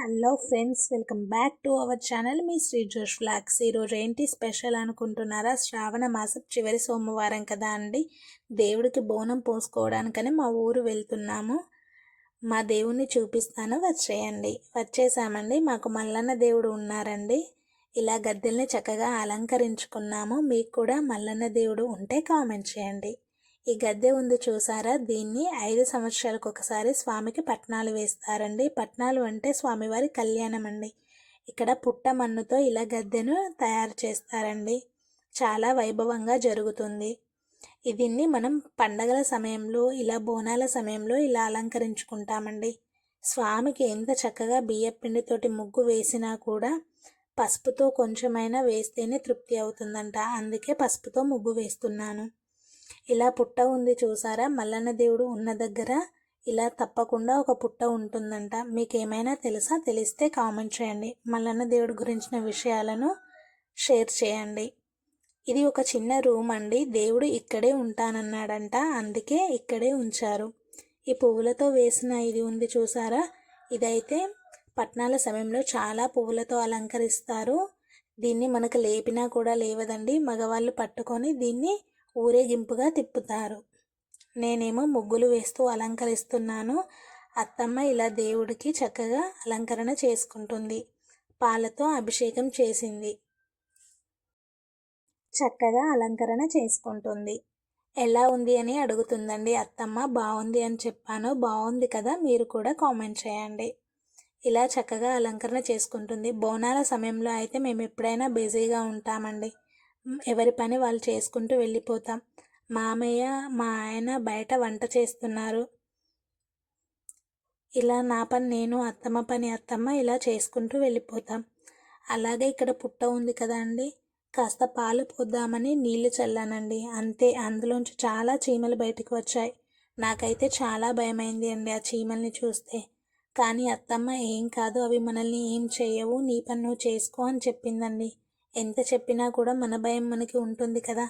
Hello friends welcome back to our channel me Sri Josh vlogs ఈరోజు ఏంటి special అనుకుంటున్నారా? శ్రావణ మాసం చివరి సోమవారం కదా అండి. దేవుడికి బోనం పోసుకోవడానికని మా ఊరు వెళ్తున్నాము. మా దేవుణ్ణి చూపిస్తాను వచ్చేయండి. వచ్చేసామండి. మాకు మల్లన్న దేవుడు ఉన్నారండి. ఇలా గద్దెల్ని చక్కగా అలంకరించుకున్నాము. మీకు కూడా మల్లన్న దేవుడు ఉంటే కామెంట్ చేయండి. ఈ గద్దె ఉంది చూసారా? దీన్ని ఐదు సంవత్సరాలకు ఒకసారి స్వామికి పట్నాలు వేస్తారండి. పట్నాలు అంటే స్వామివారి కళ్యాణం అండి ఇక్కడ పుట్ట మన్నుతో ఇలా గద్దెను తయారు చేస్తారండి. చాలా వైభవంగా జరుగుతుంది. దీన్ని మనం పండగల సమయంలో ఇలా బోనాల సమయంలో ఇలా అలంకరించుకుంటామండి. స్వామికి ఎంత చక్కగా బియ్యపిండితోటి ముగ్గు వేసినా కూడా పసుపుతో కొంచెమైనా వేస్తేనే తృప్తి అవుతుందంట. అందుకే పసుపుతో ముగ్గు వేస్తున్నాను. ఇలా పుట్ట ఉంది చూసారా? మల్లన్న దేవుడు ఉన్న దగ్గర ఇలా తప్పకుండా ఒక పుట్ట ఉంటుందంట. మీకు ఏమైనా తెలుసా? తెలిస్తే కామెంట్ చేయండి. మల్లన్న దేవుడి గురించిన విషయాలను షేర్ చేయండి. ఇది ఒక చిన్న రూమ్ అండి. దేవుడు ఇక్కడే ఉంటానన్నాడంట. అందుకే ఇక్కడే ఉంచారు. ఈ పువ్వులతో వేసిన ఇది ఉంది చూసారా? ఇదైతే పట్నాల సమయంలో చాలా పువ్వులతో అలంకరిస్తారు. దీన్ని మనకు లేపినా కూడా లేవదండి. మగవాళ్ళు పట్టుకొని దీన్ని ఊరేగింపుగా తిప్పుతారు. నేనేమో ముగ్గులు వేస్తూ అలంకరిస్తున్నాను. అత్తమ్మ ఇలా దేవుడికి చక్కగా అలంకరణ చేసుకుంటుంది. పాలతో అభిషేకం చేసింది. చక్కగా అలంకరణ చేసుకుంటుంది. ఎలా ఉంది అని అడుగుతుందండి అత్తమ్మ. బాగుంది అని చెప్పాను. బాగుంది కదా మీరు కూడా కామెంట్ చేయండి. ఇలా చక్కగా అలంకరణ చేసుకుంటుంది. బోనాల సమయంలో అయితే మేము ఎప్పుడైనా బిజీగా ఉంటామండి. ఎవరి పని వాళ్ళు చేసుకుంటూ వెళ్ళిపోతాం. మామయ్య మా ఆయన బయట వంట చేస్తున్నారు. ఇలా నా పని నేను అత్తమ్మ పని అత్తమ్మ ఇలా చేసుకుంటూ వెళ్ళిపోతాం. అలాగే ఇక్కడ పుట్ట ఉంది కదా అండి. కాస్త పాలు పోద్దామని నీళ్ళు చల్లానండి. అంతే అందులోంచి చాలా చీమలు బయటకు వచ్చాయి. నాకైతే చాలా భయమైంది అండి ఆ చీమల్ని చూస్తే. కానీ అత్తమ్మ ఏం కాదు అవి మనల్ని ఏం చేయవు. నీ పని నువ్వు చేసుకో అని చెప్పిందండి. ఎంత చెప్పినా కూడా మన భయం మనకి ఉంటుంది కదా.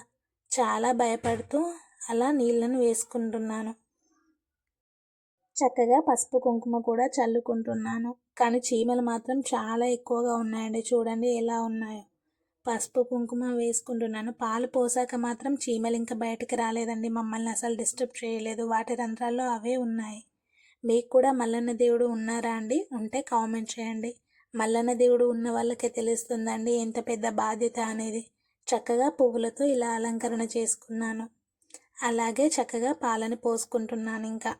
చాలా భయపడుతూ అలా నీళ్ళను వేసుకుంటున్నాను. చక్కగా పసుపు కుంకుమ కూడా చల్లుకుంటున్నాను. కానీ చీమలు మాత్రం చాలా ఎక్కువగా ఉన్నాయండి. చూడండి ఎలా ఉన్నాయో. పసుపు కుంకుమ వేసుకుంటున్నాను. పాలు పోసాక మాత్రం చీమలు ఇంకా బయటకు రాలేదండి. మమ్మల్ని అసలు డిస్టర్బ్ చేయలేదు. వాటి రంధ్రాల్లో అవే ఉన్నాయి. మీకు కూడా మల్లన్న దేవుడు ఉన్నారా అండి? ఉంటే కామెంట్ చేయండి. మల్లన్న దేవుడు ఉన్న వాళ్ళకే తెలుస్తుందండి ఎంత పెద్ద బాధ్యత అనేది. చక్కగా పువ్వులతో ఇలా అలంకరణ చేసుకున్నాను. అలాగే చక్కగా పాలని పోసుకుంటున్నాను ఇంకా.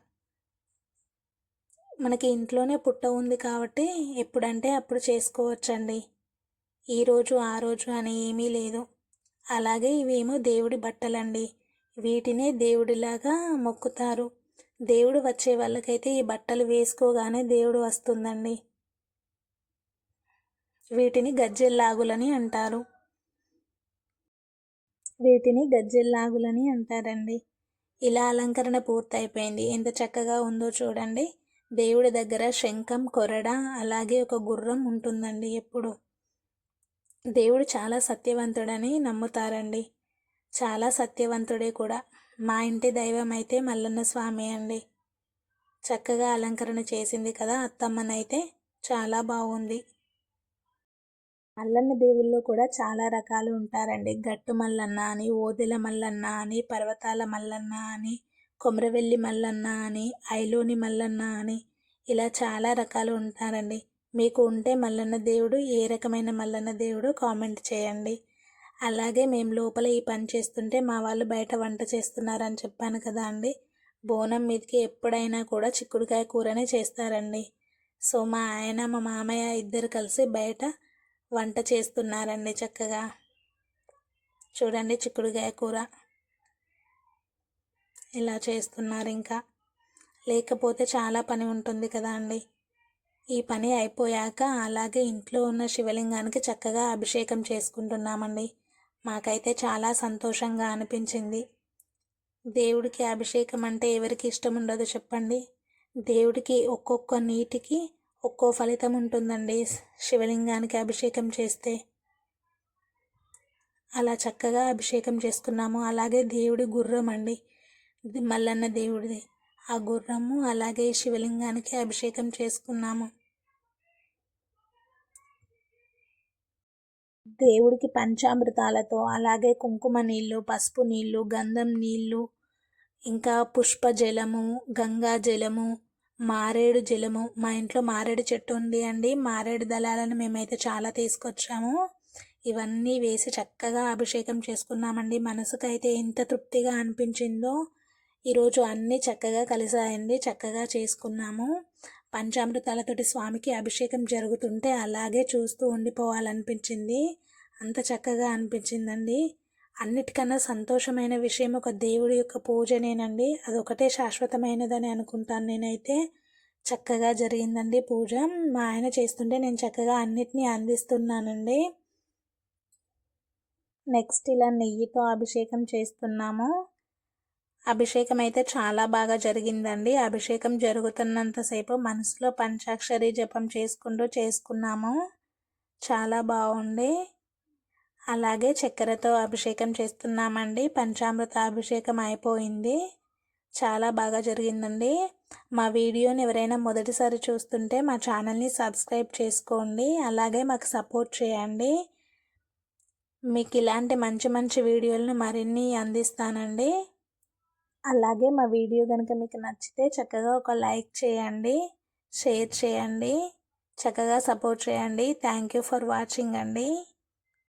మనకి ఇంట్లోనే పుట్ట ఉంది కాబట్టి ఎప్పుడంటే అప్పుడు చేసుకోవచ్చండి. ఈరోజు ఆ రోజు అని ఏమీ లేదు. అలాగే ఇవేమో దేవుడి బట్టలండి. వీటినే దేవుడిలాగా మొక్కుతారు. దేవుడు వచ్చే వాళ్ళకైతే ఈ బట్టలు వేసుకోగానే దేవుడు వస్తుందండి. వీటిని గజ్జెల్లాగులని అంటారు. వీటిని గజ్జెల్లాగులని అంటారండి. ఇలా అలంకరణ పూర్తయిపోయింది. ఎంత చక్కగా ఉందో చూడండి. దేవుడి దగ్గర శంఖం కొరడ అలాగే ఒక గుర్రం ఉంటుందండి ఎప్పుడు. దేవుడు చాలా సత్యవంతుడని నమ్ముతారండి. చాలా సత్యవంతుడే కూడా. మా ఇంటి దైవం అయితే మల్లన్న స్వామి అండి. చక్కగా అలంకరణ చేసింది కదా అత్తమ్మనైతే. చాలా బాగుంది. మల్లన్న దేవుల్లో కూడా చాలా రకాలు ఉంటారండి. గట్టు మల్లన్న అని ఓదెల మల్లన్న అని పర్వతాల మల్లన్న అని కొమరవెల్లి మల్లన్న అని ఐలోని మల్లన్న అని ఇలా చాలా రకాలు ఉంటారండి. మీకు ఉంటే మల్లన్న దేవుడు ఏ రకమైన మల్లన్న దేవుడు కామెంట్ చేయండి. అలాగే మేము లోపల ఈ పని చేస్తుంటే మా వాళ్ళు బయట వంట చేస్తున్నారని చెప్పాను కదా అండి. బోనం మీదకి ఎప్పుడైనా కూడా చిక్కుడుకాయ కూరనే చేస్తారండి. సో మా ఆయన మా మామయ్య ఇద్దరు కలిసి బయట వంట చేస్తున్నారండి చక్కగా. చూడండి చిక్కుడుకాయ కూర. ఇలా చేస్తున్నారు ఇంకా. లేకపోతే చాలా పని ఉంటుంది కదా అండి. ఈ పని అయిపోయాక అలాగే ఇంట్లో ఉన్న శివలింగానికి చక్కగా అభిషేకం చేసుకుంటున్నామండి. మాకైతే చాలా సంతోషంగా అనిపించింది. దేవుడికి అభిషేకం అంటే ఎవరికి ఇష్టం ఉండదు చెప్పండి. దేవుడికి ఒక్కొక్క నీటికి ఒక్కో ఫలితం ఉంటుందండి శివలింగానికి అభిషేకం చేస్తే. అలా చక్కగా అభిషేకం చేసుకున్నాము. అలాగే దేవుడి గుర్రం అండి. మల్లన్న దేవుడిది. ఆ గుర్రము అలాగే శివలింగానికి అభిషేకం చేసుకున్నాము. దేవుడికి పంచామృతాలతో అలాగే కుంకుమ నీళ్ళు పసుపు నీళ్ళు గంధం నీళ్ళు ఇంకా పుష్పజలము గంగా జలము మారేడు జలము మా ఇంట్లో మారేడు చెట్టు ఉంది అండి. మారేడు దళాలను మేమైతే చాలా తీసుకొచ్చాము. ఇవన్నీ వేసి చక్కగా అభిషేకం చేసుకున్నామండి. మనసుకైతే ఎంత తృప్తిగా అనిపించిందో. ఈరోజు అన్నీ చక్కగా కలిసాయండి చక్కగా చేసుకున్నాము. పంచామృతాలతోటి స్వామికి అభిషేకం జరుగుతుంటే అలాగే చూస్తూ ఉండిపోవాలనిపించింది. అంత చక్కగా అనిపించిందండి. అన్నిటికన్నా సంతోషమైన విషయం ఒక దేవుడి యొక్క పూజనేనండి. అదొకటే శాశ్వతమైనదని అనుకుంటాను నేనైతే. చక్కగా జరిగిందండి పూజ. మా ఆయన చేస్తుంటే నేను చక్కగా అన్నిటినీ అందిస్తున్నానండి. నెక్స్ట్ ఇలా నెయ్యితో అభిషేకం చేస్తున్నాము. అభిషేకం అయితే చాలా బాగా జరిగిందండి. అభిషేకం జరుగుతున్నంతసేపు మనసులో పంచాక్షరి జపం చేసుకుంటూ చేసుకున్నాము. చాలా బాగుంది. అలాగే చక్కెరతో అభిషేకం చేస్తున్నామండి. పంచామృత అభిషేకం అయిపోయింది. చాలా బాగా జరిగిందండి. మా వీడియోని ఎవరైనా మొదటిసారి చూస్తుంటే మా ఛానల్ని సబ్స్క్రైబ్ చేసుకోండి. అలాగే మాకు సపోర్ట్ చేయండి. మీకు ఇలాంటి మంచి మంచి వీడియోలను మరిన్ని అందిస్తానండి. అలాగే మా వీడియో కనుక మీకు నచ్చితే చక్కగా ఒక లైక్ చేయండి. షేర్ చేయండి. చక్కగా సపోర్ట్ చేయండి. థ్యాంక్ యూ ఫర్ వాచింగ్ అండి.